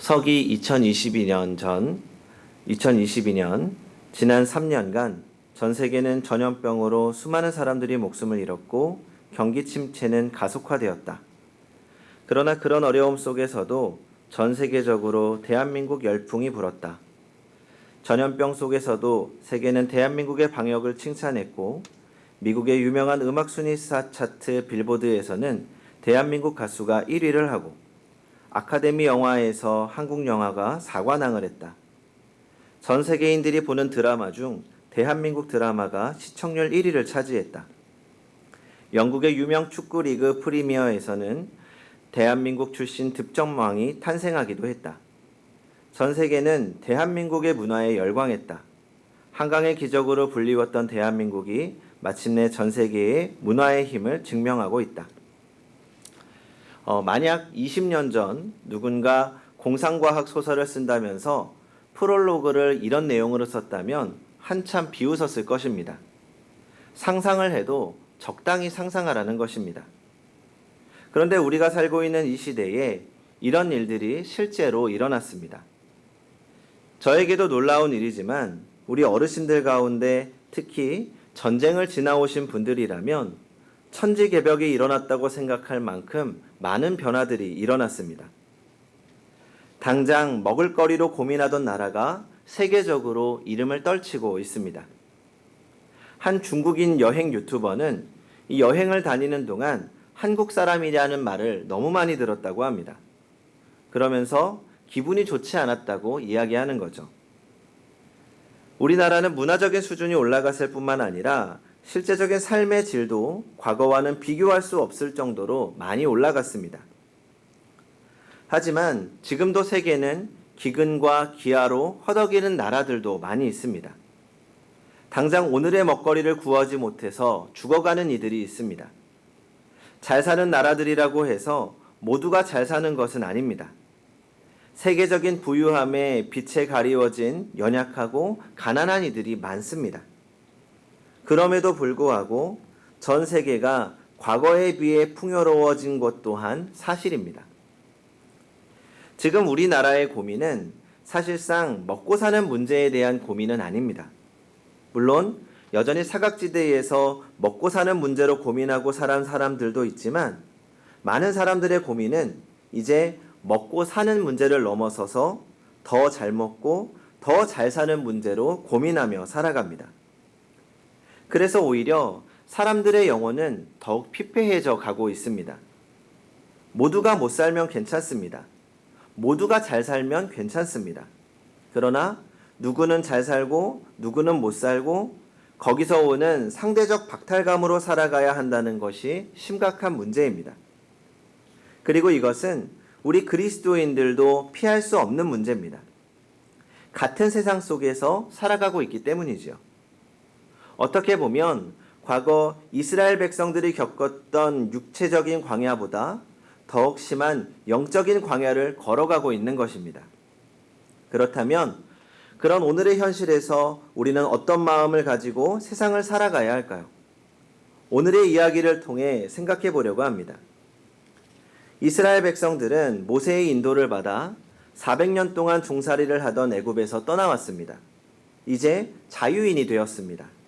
서기 2022년 전 2022년 지난 3년간 전 세계는 전염병으로 수많은 사람들이 목숨을 잃었고 경기 침체는 가속화되었다. 그러나 그런 어려움 속에서도 전 세계적으로 대한민국 열풍이 불었다. 전염병 속에서도 세계는 대한민국의 방역을 칭찬했고 미국의 유명한 음악 순위 차트 빌보드에서는 대한민국 가수가 1위를 하고 아카데미 영화에서 한국 영화가 사관왕을 했다. 전 세계인들이 보는 드라마 중 대한민국 드라마가 시청률 1위를 차지했다. 영국의 유명 축구 리그 프리미어에서는 대한민국 출신 득점왕이 탄생하기도 했다. 전 세계는 대한민국의 문화에 열광했다. 한강의 기적으로 불리웠던 대한민국이 마침내 전 세계의 문화의 힘을 증명하고 있다. 어, 만약 20년 전 누군가 공상과학 소설을 쓴다면서 프롤로그를 이런 내용으로 썼다면 한참 비웃었을 것입니다. 상상을 해도 적당히 상상하라는 것입니다. 그런데 우리가 살고 있는 이 시대에 이런 일들이 실제로 일어났습니다. 저에게도 놀라운 일이지만 우리 어르신들 가운데 특히 전쟁을 지나오신 분들이라면 천지 개벽이 일어났다고 생각할 만큼 많은 변화들이 일어났습니다. 당장 먹을거리로 고민하던 나라가 세계적으로 이름을 떨치고 있습니다. 한 중국인 여행 유튜버는 이 여행을 다니는 동안 한국 사람이냐는 말을 너무 많이 들었다고 합니다. 그러면서 기분이 좋지 않았다고 이야기하는 거죠. 우리나라는 문화적인 수준이 올라갔을 뿐만 아니라 실제적인 삶의 질도 과거와는 비교할 수 없을 정도로 많이 올라갔습니다. 하지만 지금도 세계는 기근과 기아로 허덕이는 나라들도 많이 있습니다. 당장 오늘의 먹거리를 구하지 못해서 죽어가는 이들이 있습니다. 잘 사는 나라들이라고 해서 모두가 잘 사는 것은 아닙니다. 세계적인 부유함에 빛에 가리워진 연약하고 가난한 이들이 많습니다. 그럼에도 불구하고 전 세계가 과거에 비해 풍요로워진 것 또한 사실입니다. 지금 우리나라의 고민은 사실상 먹고 사는 문제에 대한 고민은 아닙니다. 물론 여전히 사각지대에서 먹고 사는 문제로 고민하고 살아온 사람들도 있지만 많은 사람들의 고민은 이제 먹고 사는 문제를 넘어서서 더 잘 먹고 더 잘 사는 문제로 고민하며 살아갑니다. 그래서 오히려 사람들의 영혼은 더욱 피폐해져 가고 있습니다. 모두가 못 살면 괜찮습니다. 모두가 잘 살면 괜찮습니다. 그러나 누구는 잘 살고 누구는 못 살고 거기서 오는 상대적 박탈감으로 살아가야 한다는 것이 심각한 문제입니다. 그리고 이것은 우리 그리스도인들도 피할 수 없는 문제입니다. 같은 세상 속에서 살아가고 있기 때문이지요. 어떻게 보면 과거 이스라엘 백성들이 겪었던 육체적인 광야보다 더욱 심한 영적인 광야를 걸어가고 있는 것입니다. 그렇다면 그런 오늘의 현실에서 우리는 어떤 마음을 가지고 세상을 살아가야 할까요? 오늘의 이야기를 통해 생각해 보려고 합니다. 이스라엘 백성들은 모세의 인도를 받아 400년 동안 종살이를 하던 애굽에서 떠나왔습니다. 이제 자유인이 되었습니다.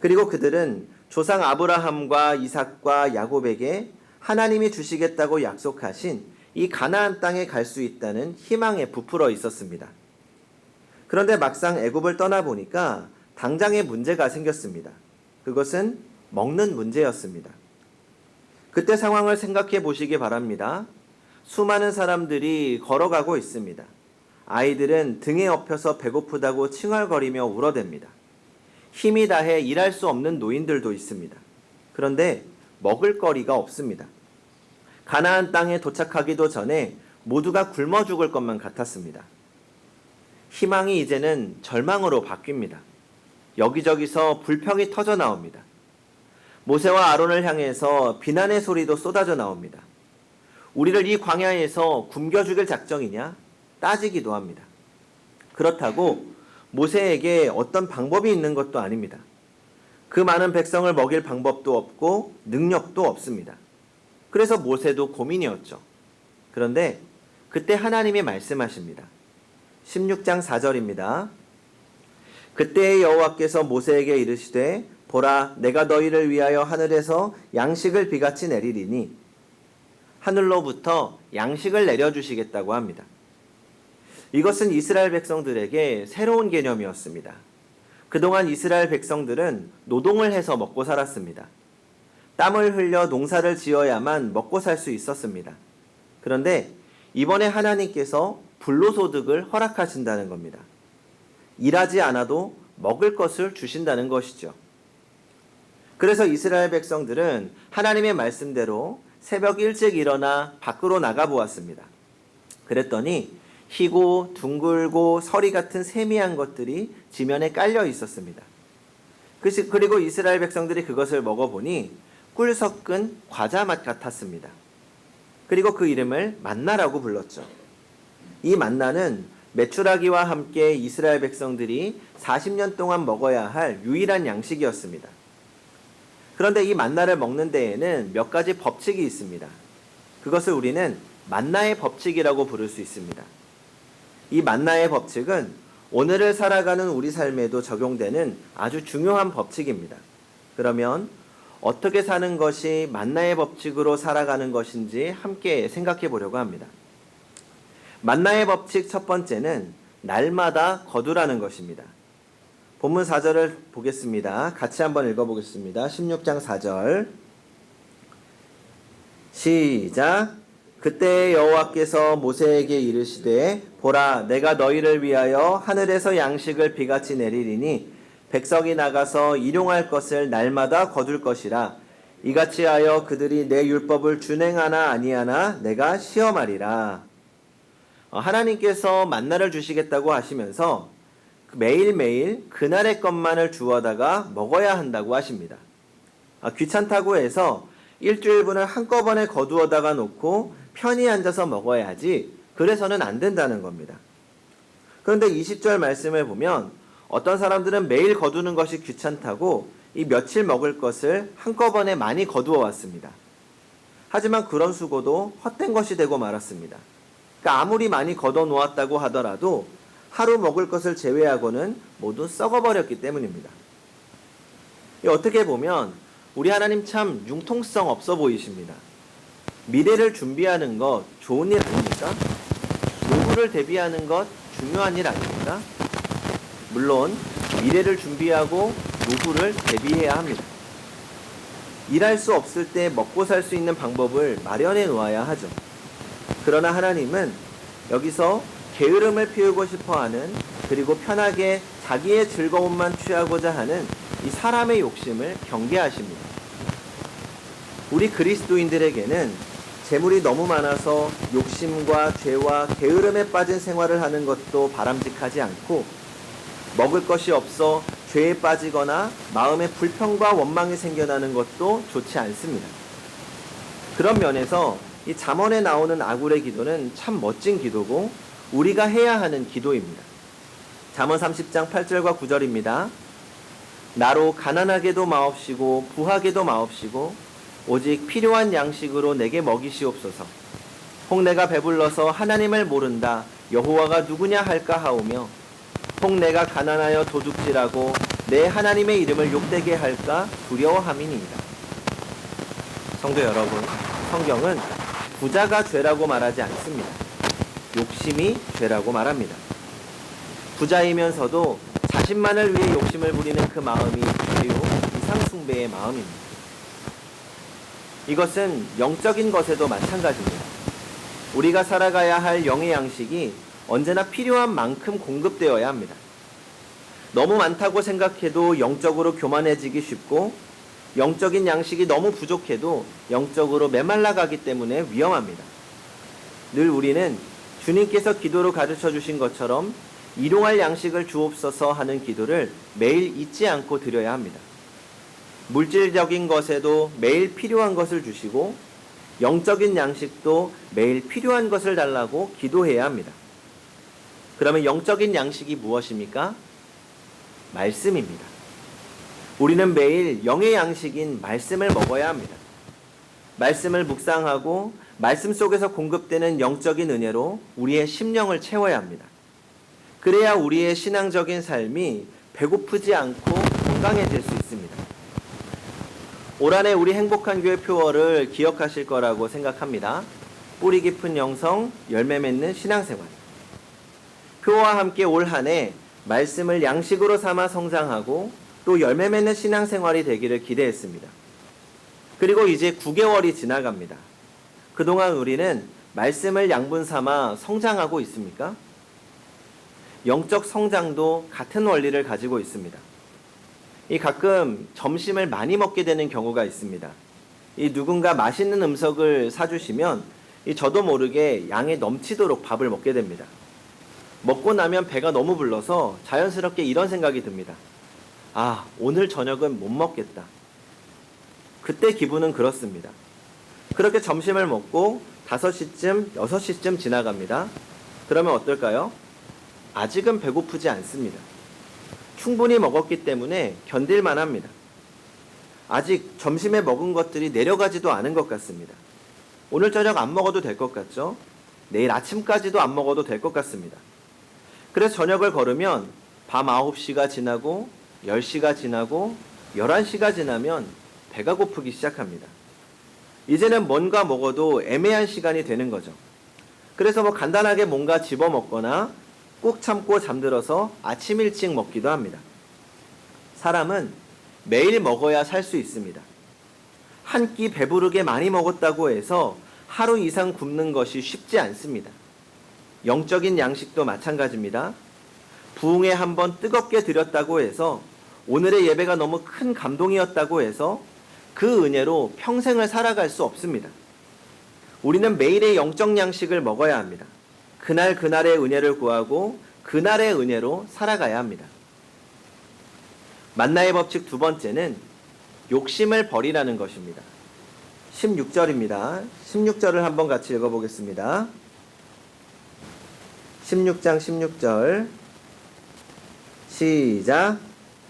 그리고 그들은 조상 아브라함과 이삭과 야곱에게 하나님이 주시겠다고 약속하신 이 가나안 땅에 갈 수 있다는 희망에 부풀어 있었습니다. 그런데 막상 애굽을 떠나 보니까 당장의 문제가 생겼습니다. 그것은 먹는 문제였습니다. 그때 상황을 생각해 보시기 바랍니다. 수많은 사람들이 걸어가고 있습니다. 아이들은 등에 엎여서 배고프다고 칭얼거리며 울어댑니다. 힘이 다해 일할 수 없는 노인들도 있습니다. 그런데 먹을 거리가 없습니다. 가나안 땅에 도착하기도 전에 모두가 굶어 죽을 것만 같았습니다. 희망이 이제는 절망으로 바뀝니다. 여기저기서 불평이 터져 나옵니다. 모세와 아론을 향해서 비난의 소리도 쏟아져 나옵니다. 우리를 이 광야에서 굶겨 죽일 작정이냐? 따지기도 합니다. 그렇다고 모세에게 어떤 방법이 있는 것도 아닙니다. 그 많은 백성을 먹일 방법도 없고 능력도 없습니다. 그래서 모세도 고민이었죠. 그런데 그때 하나님이 말씀하십니다. 16장 4절입니다. 그때 여호와께서 모세에게 이르시되 보라 내가 너희를 위하여 하늘에서 양식을 비같이 내리리니 하늘로부터 양식을 내려 주시겠다고 합니다. 이것은 이스라엘 백성들에게 새로운 개념이었습니다. 그동안 이스라엘 백성들은 노동을 해서 먹고 살았습니다. 땀을 흘려 농사를 지어야만 먹고 살 수 있었습니다. 그런데 이번에 하나님께서 불로소득을 허락하신다는 겁니다. 일하지 않아도 먹을 것을 주신다는 것이죠. 그래서 이스라엘 백성들은 하나님의 말씀대로 새벽 일찍 일어나 밖으로 나가 보았습니다. 그랬더니 희고 둥글고 서리 같은 세미한 것들이 지면에 깔려 있었습니다. 그리고 이스라엘 백성들이 그것을 먹어보니 꿀 섞은 과자 맛 같았습니다. 그리고 그 이름을 만나라고 불렀죠. 이 만나는 메추라기와 함께 이스라엘 백성들이 40년 동안 먹어야 할 유일한 양식이었습니다. 그런데 이 만나를 먹는 데에는 몇 가지 법칙이 있습니다. 그것을 우리는 만나의 법칙이라고 부를 수 있습니다. 이 만나의 법칙은 오늘을 살아가는 우리 삶에도 적용되는 아주 중요한 법칙입니다. 그러면 어떻게 사는 것이 만나의 법칙으로 살아가는 것인지 함께 생각해 보려고 합니다. 만나의 법칙 첫 번째는 날마다 거두라는 것입니다. 본문 4절을 보겠습니다. 같이 한번 읽어보겠습니다. 16장 4절. 시작. 그때 여호와께서 모세에게 이르시되 보라 내가 너희를 위하여 하늘에서 양식을 비같이 내리리니 백성이 나가서 일용할 것을 날마다 거둘 것이라 이같이 하여 그들이 내 율법을 준행하나 아니하나 내가 시험하리라 어, 하나님께서 만나를 주시겠다고 하시면서 매일매일 그날의 것만을 주어다가 먹어야 한다고 하십니다. 아, 귀찮다고 해서 일주일분을 한꺼번에 거두어다가 놓고 편히 앉아서 먹어야지 그래서는 안 된다는 겁니다. 그런데 20절 말씀을 보면 어떤 사람들은 매일 거두는 것이 귀찮다고 이 며칠 먹을 것을 한꺼번에 많이 거두어 왔습니다. 하지만 그런 수고도 헛된 것이 되고 말았습니다. 그러니까 아무리 많이 걷어 놓았다고 하더라도 하루 먹을 것을 제외하고는 모두 썩어버렸기 때문입니다. 어떻게 보면 우리 하나님 참 융통성 없어 보이십니다. 미래를 준비하는 것 좋은 일 아닙니까? 노후를 대비하는 것 중요한 일 아닙니까? 물론 미래를 준비하고 노후를 대비해야 합니다. 일할 수 없을 때 먹고 살 수 있는 방법을 마련해 놓아야 하죠. 그러나 하나님은 여기서 게으름을 피우고 싶어 하는 그리고 편하게 자기의 즐거움만 취하고자 하는 이 사람의 욕심을 경계하십니다. 우리 그리스도인들에게는 재물이 너무 많아서 욕심과 죄와 게으름에 빠진 생활을 하는 것도 바람직하지 않고 먹을 것이 없어 죄에 빠지거나 마음에 불평과 원망이 생겨나는 것도 좋지 않습니다. 그런 면에서 이 잠언에 나오는 아굴의 기도는 참 멋진 기도고 우리가 해야 하는 기도입니다. 잠언 30장 8절과 9절입니다. 나로 가난하게도 마옵시고 부하게도 마옵시고 오직 필요한 양식으로 내게 먹이시옵소서. 혹 내가 배불러서 하나님을 모른다 여호와가 누구냐 할까 하오며 혹 내가 가난하여 도둑질하고 내 하나님의 이름을 욕되게 할까 두려워함이니이다. 성도 여러분, 성경은 부자가 죄라고 말하지 않습니다. 욕심이 죄라고 말합니다. 부자이면서도 자신만을 위해 욕심을 부리는 그 마음이 자유, 이상숭배의 마음입니다. 이것은 영적인 것에도 마찬가지입니다. 우리가 살아가야 할 영의 양식이 언제나 필요한 만큼 공급되어야 합니다. 너무 많다고 생각해도 영적으로 교만해지기 쉽고 영적인 양식이 너무 부족해도 영적으로 메말라가기 때문에 위험합니다. 늘 우리는 주님께서 기도로 가르쳐 주신 것처럼 일용할 양식을 주옵소서 하는 기도를 매일 잊지 않고 드려야 합니다. 물질적인 것에도 매일 필요한 것을 주시고 영적인 양식도 매일 필요한 것을 달라고 기도해야 합니다. 그러면 영적인 양식이 무엇입니까? 말씀입니다. 우리는 매일 영의 양식인 말씀을 먹어야 합니다. 말씀을 묵상하고 말씀 속에서 공급되는 영적인 은혜로 우리의 심령을 채워야 합니다. 그래야 우리의 신앙적인 삶이 배고프지 않고 건강해질 수 있습니다. 올 한해 우리 행복한 교회 표어를 기억하실 거라고 생각합니다. 뿌리 깊은 영성, 열매 맺는 신앙생활. 표어와 함께 올 한해 말씀을 양식으로 삼아 성장하고 또 열매 맺는 신앙생활이 되기를 기대했습니다. 그리고 이제 9개월이 지나갑니다. 그동안 우리는 말씀을 양분 삼아 성장하고 있습니까? 영적 성장도 같은 원리를 가지고 있습니다. 이 가끔 점심을 많이 먹게 되는 경우가 있습니다. 이 누군가 맛있는 음식을 사주시면 이 저도 모르게 양에 넘치도록 밥을 먹게 됩니다. 먹고 나면 배가 너무 불러서 자연스럽게 이런 생각이 듭니다. 아, 오늘 저녁은 못 먹겠다. 그때 기분은 그렇습니다. 그렇게 점심을 먹고 5시쯤, 6시쯤 지나갑니다. 그러면 어떨까요? 아직은 배고프지 않습니다. 충분히 먹었기 때문에 견딜만 합니다. 아직 점심에 먹은 것들이 내려가지도 않은 것 같습니다. 오늘 저녁 안 먹어도 될 것 같죠? 내일 아침까지도 안 먹어도 될 것 같습니다. 그래서 저녁을 걸으면 밤 9시가 지나고 10시가 지나고 11시가 지나면 배가 고프기 시작합니다. 이제는 뭔가 먹어도 애매한 시간이 되는 거죠. 그래서 뭐 간단하게 뭔가 집어 먹거나 꾹 참고 잠들어서 아침 일찍 먹기도 합니다. 사람은 매일 먹어야 살 수 있습니다. 한 끼 배부르게 많이 먹었다고 해서 하루 이상 굶는 것이 쉽지 않습니다. 영적인 양식도 마찬가지입니다. 부흥에 한번 뜨겁게 드렸다고 해서 오늘의 예배가 너무 큰 감동이었다고 해서 그 은혜로 평생을 살아갈 수 없습니다. 우리는 매일의 영적 양식을 먹어야 합니다. 그날 그날의 은혜를 구하고 그날의 은혜로 살아가야 합니다. 만나의 법칙 두 번째는 욕심을 버리라는 것입니다. 16절입니다. 16절을 한번 같이 읽어보겠습니다. 16장 16절 시작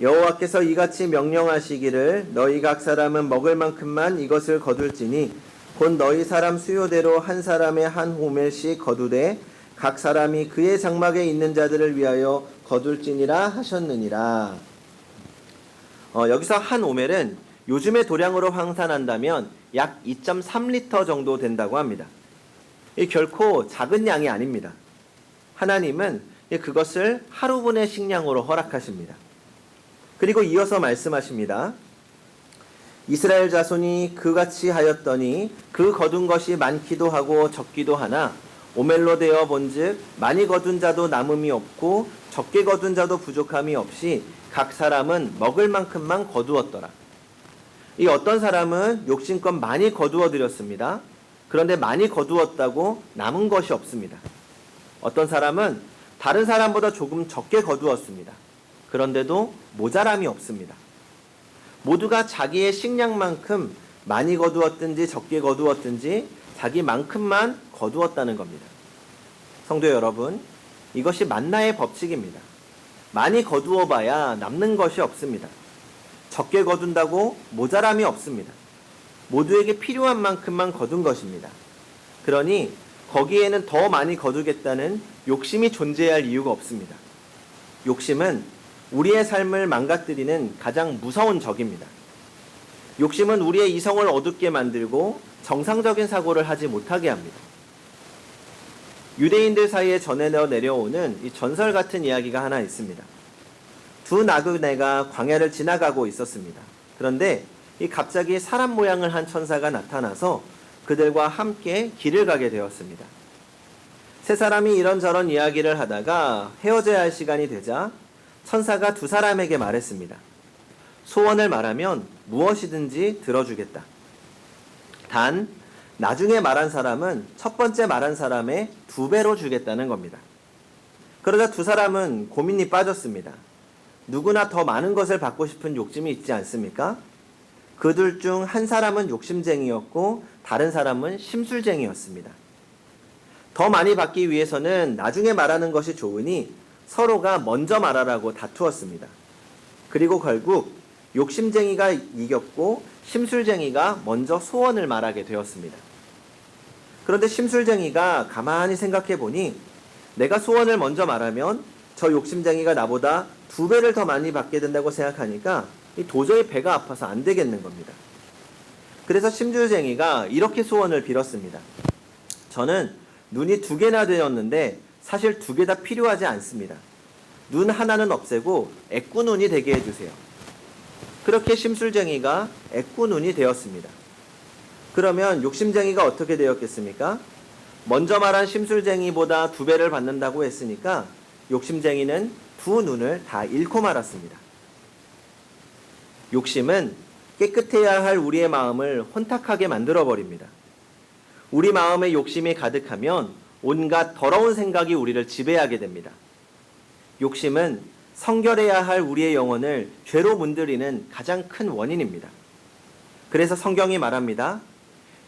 여호와께서 이같이 명령하시기를 너희 각 사람은 먹을 만큼만 이것을 거둘지니 곧 너희 사람 수요대로 한 사람의 한 호멜씩 거두되 각 사람이 그의 장막에 있는 자들을 위하여 거둘지니라 하셨느니라. 어, 여기서 한 오멜은 요즘의 도량으로 환산한다면 약 2.3리터 정도 된다고 합니다. 이 결코 작은 양이 아닙니다. 하나님은 그것을 하루분의 식량으로 허락하십니다. 그리고 이어서 말씀하십니다. 이스라엘 자손이 그같이 하였더니 그 거둔 것이 많기도 하고 적기도 하나 오멜로 되어 본즉 많이 거둔 자도 남음이 없고 적게 거둔 자도 부족함이 없이 각 사람은 먹을 만큼만 거두었더라. 이 어떤 사람은 욕심껏 많이 거두어 드렸습니다. 그런데 많이 거두었다고 남은 것이 없습니다. 어떤 사람은 다른 사람보다 조금 적게 거두었습니다. 그런데도 모자람이 없습니다. 모두가 자기의 식량만큼 많이 거두었든지 적게 거두었든지 자기만큼만 거두었다는 겁니다. 성도 여러분, 이것이 만나의 법칙입니다. 많이 거두어 봐야 남는 것이 없습니다. 적게 거둔다고 모자람이 없습니다. 모두에게 필요한 만큼만 거둔 것입니다. 그러니 거기에는 더 많이 거두겠다는 욕심이 존재할 이유가 없습니다. 욕심은 우리의 삶을 망가뜨리는 가장 무서운 적입니다. 욕심은 우리의 이성을 어둡게 만들고 정상적인 사고를 하지 못하게 합니다. 유대인들 사이에 전해져 내려오는 이 전설 같은 이야기가 하나 있습니다. 두 나그네가 광야를 지나가고 있었습니다. 그런데 이 갑자기 사람 모양을 한 천사가 나타나서 그들과 함께 길을 가게 되었습니다. 세 사람이 이런저런 이야기를 하다가 헤어져야 할 시간이 되자 천사가 두 사람에게 말했습니다. 소원을 말하면 무엇이든지 들어주겠다. 단, 나중에 말한 사람은 첫 번째 말한 사람의 두 배로 주겠다는 겁니다. 그러자 두 사람은 고민이 빠졌습니다. 누구나 더 많은 것을 받고 싶은 욕심이 있지 않습니까? 그들 중 한 사람은 욕심쟁이였고 다른 사람은 심술쟁이였습니다. 더 많이 받기 위해서는 나중에 말하는 것이 좋으니 서로가 먼저 말하라고 다투었습니다. 그리고 결국 욕심쟁이가 이겼고 심술쟁이가 먼저 소원을 말하게 되었습니다. 그런데 심술쟁이가 가만히 생각해 보니 내가 소원을 먼저 말하면 저 욕심쟁이가 나보다 두 배를 더 많이 받게 된다고 생각하니까 이 도저히 배가 아파서 안 되겠는 겁니다. 그래서 심술쟁이가 이렇게 소원을 빌었습니다. 저는 눈이 두 개나 되었는데 사실 두 개 다 필요하지 않습니다. 눈 하나는 없애고 애꾸눈이 되게 해주세요. 그렇게 심술쟁이가 애꾸눈이 되었습니다. 그러면 욕심쟁이가 어떻게 되었겠습니까? 먼저 말한 심술쟁이보다 두 배를 받는다고 했으니까 욕심쟁이는 두 눈을 다 잃고 말았습니다. 욕심은 깨끗해야 할 우리의 마음을 혼탁하게 만들어 버립니다. 우리 마음에 욕심이 가득하면 온갖 더러운 생각이 우리를 지배하게 됩니다. 욕심은 성결해야 할 우리의 영혼을 죄로 문드리는 가장 큰 원인입니다. 그래서 성경이 말합니다.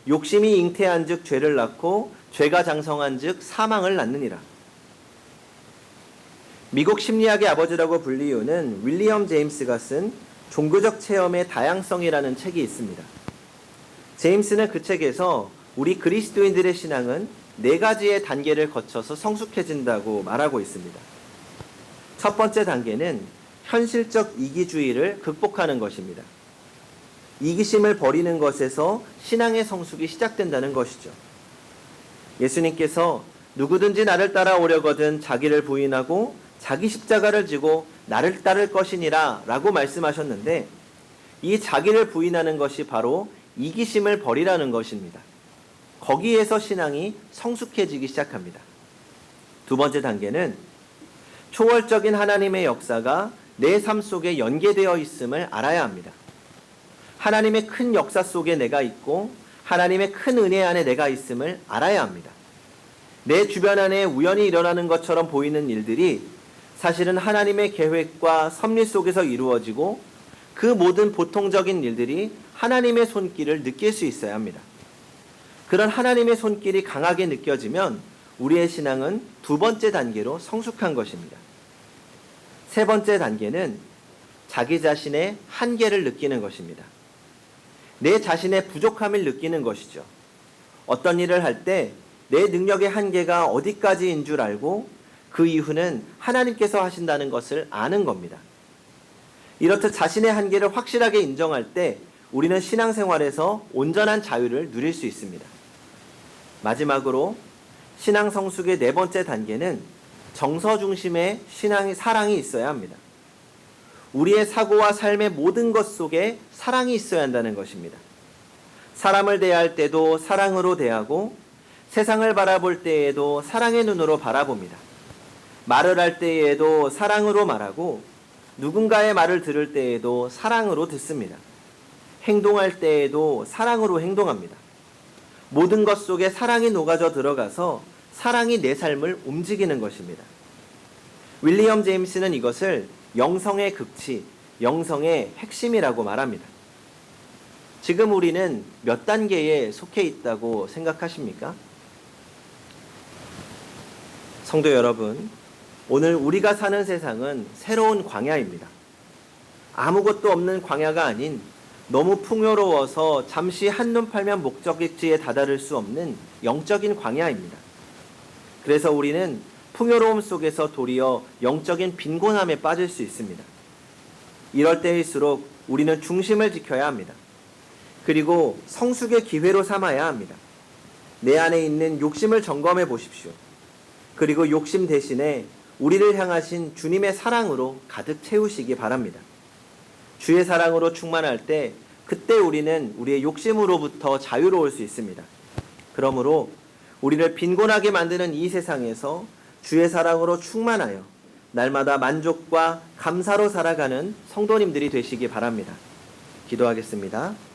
욕심이 잉태한즉 죄를 낳고 죄가 장성한즉 사망을 낳느니라. 미국 심리학의 아버지라고 불리우는 윌리엄 제임스가 쓴 종교적 체험의 다양성이라는 책이 있습니다. 제임스는 그 책에서 우리 그리스도인들의 신앙은 네 가지의 단계를 거쳐서 성숙해진다고 말하고 있습니다. 첫 번째 단계는 현실적 이기주의를 극복하는 것입니다. 이기심을 버리는 것에서 신앙의 성숙이 시작된다는 것이죠. 예수님께서 누구든지 나를 따라오려거든 자기를 부인하고 자기 십자가를 지고 나를 따를 것이니라 라고 말씀하셨는데 이 자기를 부인하는 것이 바로 이기심을 버리라는 것입니다. 거기에서 신앙이 성숙해지기 시작합니다. 두 번째 단계는 초월적인 하나님의 역사가 내 삶 속에 연계되어 있음을 알아야 합니다. 하나님의 큰 역사 속에 내가 있고 하나님의 큰 은혜 안에 내가 있음을 알아야 합니다. 내 주변 안에 우연히 일어나는 것처럼 보이는 일들이 사실은 하나님의 계획과 섭리 속에서 이루어지고 그 모든 보통적인 일들이 하나님의 손길을 느낄 수 있어야 합니다. 그런 하나님의 손길이 강하게 느껴지면 우리의 신앙은 두 번째 단계로 성숙한 것입니다. 세 번째 단계는 자기 자신의 한계를 느끼는 것입니다. 내 자신의 부족함을 느끼는 것이죠. 어떤 일을 할 때 내 능력의 한계가 어디까지인 줄 알고 그 이유는 하나님께서 하신다는 것을 아는 겁니다. 이렇듯 자신의 한계를 확실하게 인정할 때 우리는 신앙생활에서 온전한 자유를 누릴 수 있습니다. 마지막으로 신앙 성숙의 네 번째 단계는 정서 중심의 신앙의 사랑이 있어야 합니다. 우리의 사고와 삶의 모든 것 속에 사랑이 있어야 한다는 것입니다. 사람을 대할 때도 사랑으로 대하고 세상을 바라볼 때에도 사랑의 눈으로 바라봅니다. 말을 할 때에도 사랑으로 말하고 누군가의 말을 들을 때에도 사랑으로 듣습니다. 행동할 때에도 사랑으로 행동합니다. 모든 것 속에 사랑이 녹아져 들어가서 사랑이 내 삶을 움직이는 것입니다. 윌리엄 제임스는 이것을 영성의 극치, 영성의 핵심이라고 말합니다. 지금 우리는 몇 단계에 속해 있다고 생각하십니까? 성도 여러분, 오늘 우리가 사는 세상은 새로운 광야입니다. 아무것도 없는 광야가 아닌 너무 풍요로워서 잠시 한눈 팔면 목적지에 다다를 수 없는 영적인 광야입니다. 그래서 우리는 풍요로움 속에서 도리어 영적인 빈곤함에 빠질 수 있습니다. 이럴 때일수록 우리는 중심을 지켜야 합니다. 그리고 성숙의 기회로 삼아야 합니다. 내 안에 있는 욕심을 점검해 보십시오. 그리고 욕심 대신에 우리를 향하신 주님의 사랑으로 가득 채우시기 바랍니다. 주의 사랑으로 충만할 때 그때 우리는 우리의 욕심으로부터 자유로울 수 있습니다. 그러므로 우리를 빈곤하게 만드는 이 세상에서 주의 사랑으로 충만하여 날마다 만족과 감사로 살아가는 성도님들이 되시기 바랍니다. 기도하겠습니다.